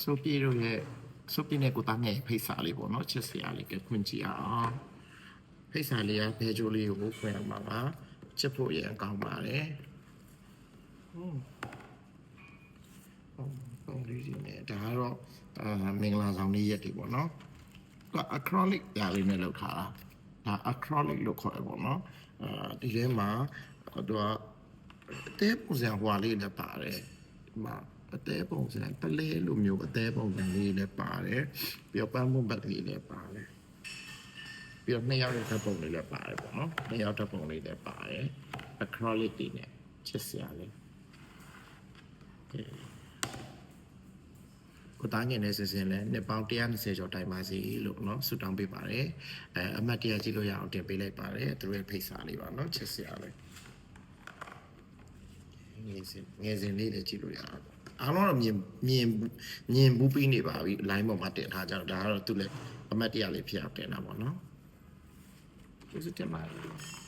ဆိုပြေတို့ရဲ့ဆိုပြေနဲ့ကိုသားငယ်ဖိတ်စာလေးပေါ့နော်ချစ်စရာလေးကခွင့်ကြည့်အောင်ဖိတ်စာလေးကဘဲကြိုးလေးကိုဖွင့်အောင်ပါပါချစ်ဖို့ရအကောင်းပါတယ်ဟုတ်ဟုတ်ပုံလေးကြီးနဲ့ဒါကတော့အာမင်္ဂလာဆောင်လေးရက်တွေပေါ့နော်က acrylic ဓာတ်လေးနဲ့လောက်ထားတာဒါ acrylic လို့ခေါ်ရပေါ့နော်အာဒီထဲမှာသူကအသေးပုံစံဟွာလေးလည်းပါတယ်ဒီမှာ အသေးပုံစံပလဲလိုမျိုးအသေးပုံစံလေးလည်းပါတယ်ပြီးတော့ပန်းမွတ်ဘက်လေးလည်းပါတယ်ပြီးတော့နှစ်ယောက်ရဲ့ဓာတ်ပုံလေးလည်းပါတယ်ပေါ့နော်နှစ်ယောက်ဓာတ်ပုံလေးလည်းပါတယ် acrylic တွေနဲ့ချစ်စရာလေးကိုသားငယ်နဲ့ဆင်ဆင်လဲနှစ်ပေါင်း120ကျော်တိုင်ပါစီလို့เนาะဆုတောင်းပေးပါတယ်အဲအမတ်တရားကြည့်လို့ရအောင်တင်ပေးလိုက်ပါတယ်သူတို့ရဲ့ဖိတ်စာလေးပါเนาะချစ်စရာလေးငယ်စဉ်ငယ်စဉ်လေးလည်းကြည့်လို့ရအောင် အားလုံးတော့မြင်မြင်မြင်ဘူးပြီးနေပါပြီ line ပေါ်မှာတင်ထားကြတော့ဒါကတော့သူလည်းအမတ်တရလေးဖြစ်အောင်တင်တာပေါ့နော်ကျေးဇူးတင်ပါတယ်